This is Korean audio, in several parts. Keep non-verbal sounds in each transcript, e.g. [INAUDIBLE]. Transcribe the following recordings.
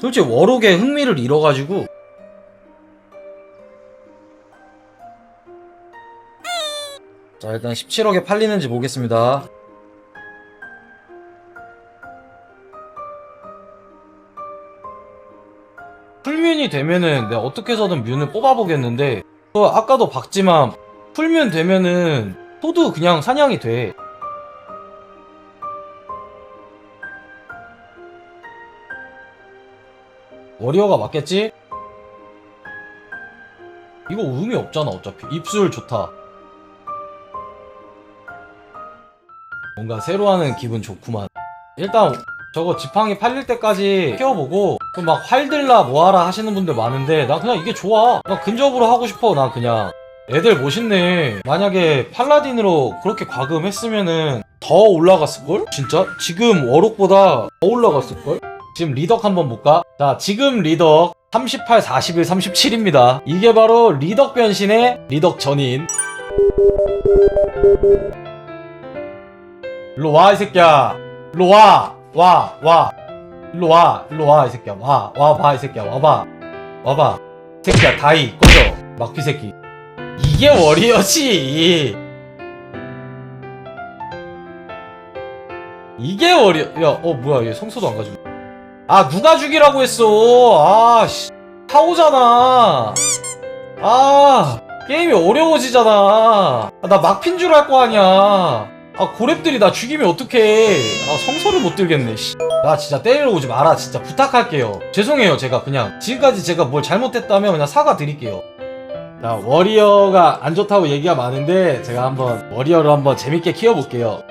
솔직히 워록에 흥미를 잃어가지고. 자 일단 17억에 팔리는지 보겠습니다. 풀면이 되면은 내가 어떻게 해서든 뮤는 뽑아보겠는데 또 아까도 봤지만 풀면 되면은 소도 그냥 사냥이 돼 워리어가 맞겠지? 이거 의미 없잖아 어차피 입술 좋다 뭔가 새로 하는 기분 좋구만 일단 저거 지팡이 팔릴 때까지 키워보고 그막 활들라 뭐하라 하시는 분들 많은데 나 그냥 이게 좋아 나 근접으로 하고 싶어 나 그냥 애들 멋있네 만약에 팔라딘으로 그렇게 과금했으면은 더 올라갔을걸? 진짜? 지금 워록보다 더 올라갔을걸? 지금 리덕 한번 볼까? 자 지금 리덕 38, 41, 37입니다 이게 바로 리덕 변신의 리덕 전인 일로 와 이 새끼야 일로 와 와, 와. 일로 와, 일로 와, 이 새끼야. 와, 와, 봐, 이 새끼야. 와 봐. 와봐. 이 새끼야, 다이, 꺼져. 막피 새끼. 이게 워리어지. 이게 워리어. 야, 어, 뭐야, 얘 성소도 안 가지고. 아, 누가 죽이라고 했어. 아, 씨. 타오잖아. 아, 게임이 어려워지잖아. 아, 나 막핀 줄 알 거 아니야. 아 고랩들이 나 죽이면 어떡해 아 성서를 못 들겠네 씨. 나 진짜 때리러 오지 마라 진짜 부탁할게요 죄송해요 제가 그냥 지금까지 제가 뭘 잘못했다면 그냥 사과 드릴게요 자 워리어가 안 좋다고 얘기가 많은데 제가 한번 워리어를 한번 재밌게 키워볼게요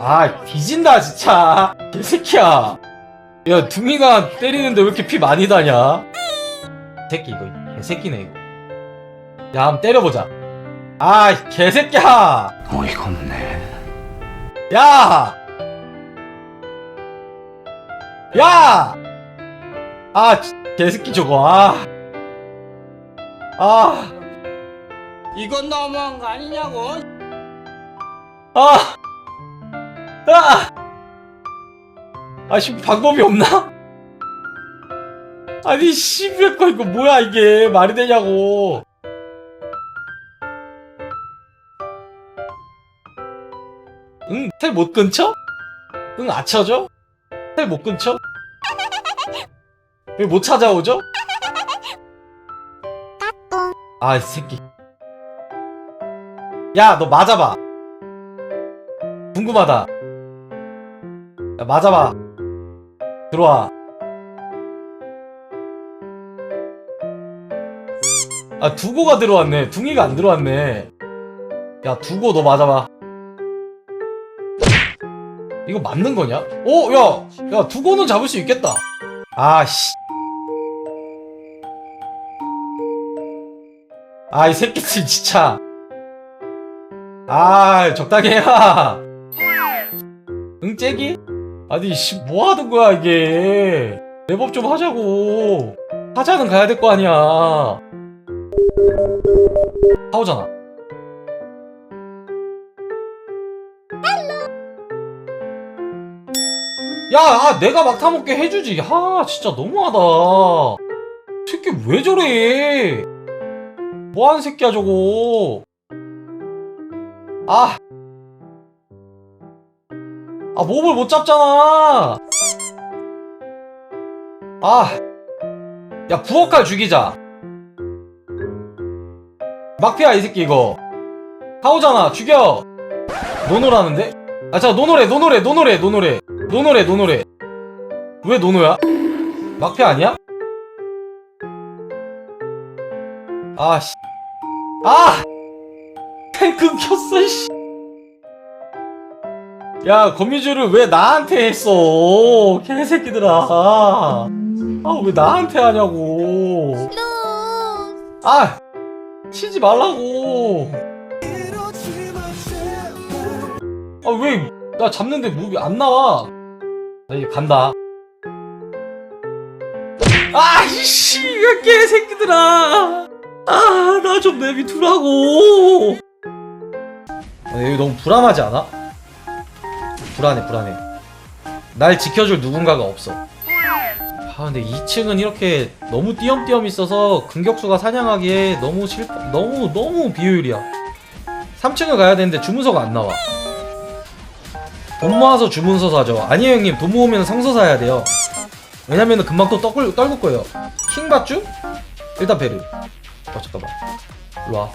아 뒤진다 진짜 [LAUGHS] 개새끼야 야 둥이가 때리는데 왜 이렇게 피 많이 다냐 새끼 이거 개새끼네 이거 야 한번 때려보자 아 개새끼야 어이가 없네. 야! 야! 아, 지- 개새끼 저거, 아. 아, 이건 너무한 거 아니냐고? 아! 아! 아, 씨, 방법이 없나? 아니, 씨발 거 이거 뭐야, 이게. 말이 되냐고. 응, 텔못 끊쳐? 응, 아쳐져? 텔못 끊쳐? 왜못 찾아오죠? 아, 이 새끼. 야, 너 맞아봐. 궁금하다. 야, 맞아봐. 들어와. 아, 두고가 들어왔네. 둥이가 안 들어왔네. 야, 두고 너 맞아봐. 이거 맞는 거냐? 어, 야, 야, 두고는 잡을 수 있겠다. 아, 씨. 아, 이 새끼들 진짜. 아, 적당히 해라. 응, 째기? 아니, 씨, 뭐 하는 거야, 이게. 랩업 좀 하자고. 하자는 가야 될 거 아니야. 하오잖아. 야, 아, 내가 막 타먹게 해주지. 아, 진짜 너무하다. 새끼 왜 저래? 뭐하는 새끼야, 저거. 아. 아, 몹을 못 잡잖아. 아. 야, 부엌칼 죽이자. 막피야, 이 새끼, 이거. 하오잖아, 죽여. 노노라는데? 아, 자, 노노래, 노노래, 노노래, 노노래. 노노래, 노노래. 왜 노노야? 막피 아니야? 아, 씨. 아! 끊겼어, 씨. 야, 거미줄을 왜 나한테 했어? 개새끼들아. 아, 왜 나한테 하냐고. 아! 치지 말라고. 아, 왜, 나 잡는데 무비 안 나와. 나 이제 간다. 아, 이씨, 왜 개새끼들아. 아, 나 좀 내비 두라고. 아, 여기 너무 불안하지 않아? 불안해, 불안해. 날 지켜줄 누군가가 없어. 아, 아 근데 2층은 이렇게 너무 띄엄띄엄 있어서 근격수가 사냥하기에 너무 실 너무 너무 비효율이야. 3층을 가야 되는데 주문서가 안 나와. 돈 모아서 주문서 사죠 아니에요 형님. 돈 모으면 성서 사야 돼요. 왜냐면은 금방 또 떨굴, 떨굴 거예요. 킹 받쥬? 일단 베르. 어 잠깐만. 일로와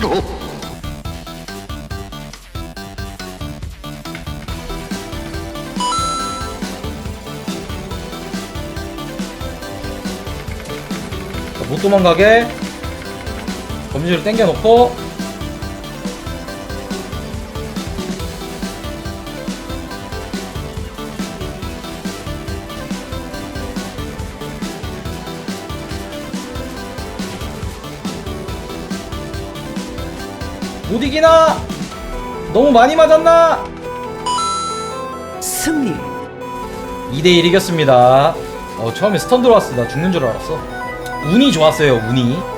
자, 못 도망가게 검지를 당겨놓고 못 이기나? 너무 많이 맞았나? 승리 2대1 이겼습니다. 어, 처음에 스턴 들어왔어. 나 죽는 줄 알았어. 운이 좋았어요, 운이.